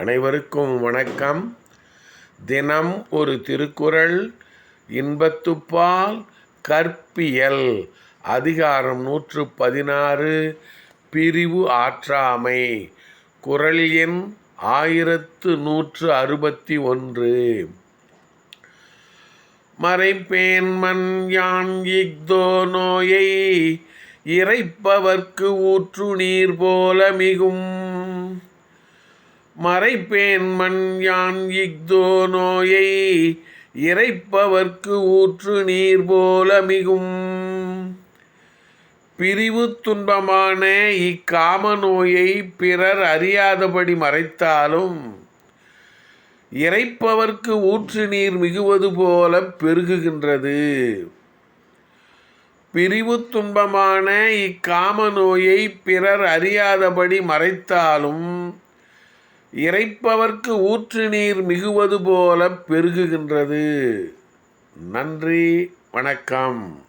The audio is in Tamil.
அனைவருக்கும் வணக்கம். தினம் ஒரு திருக்குறள் இன்பத்துப்பால் கற்பியல் அதிகாரம் நூற்று பதினாறு பிரிவு ஆற்றாமை குரல் எண் ஆயிரத்து நூற்று அறுபத்தி ஒன்று மறைப்பேன்மன் யான் இக்தோ நோயை இறைப்பவர்க்கு ஊற்று நீர் போல மிகும். மறைப்பேன் மண் யான் இக்தோ நோயை இறைப்பவர்க்கு ஊற்று நீர் போல மிகும். பிரிவு துன்பமான இக்காம நோயை பிறர் அறியாதபடி மறைத்தாலும் இறைப்பவர்க்கு ஊற்று நீர் மிகுவது போல பெருகுகின்றது. பிரிவு துன்பமான இக்காம நோயை பிறர் அறியாதபடி மறைத்தாலும் இறைப்பவர்க்கு ஊற்று நீர் மிகுவது போல பெருகுகின்றது. நன்றி வணக்கம்.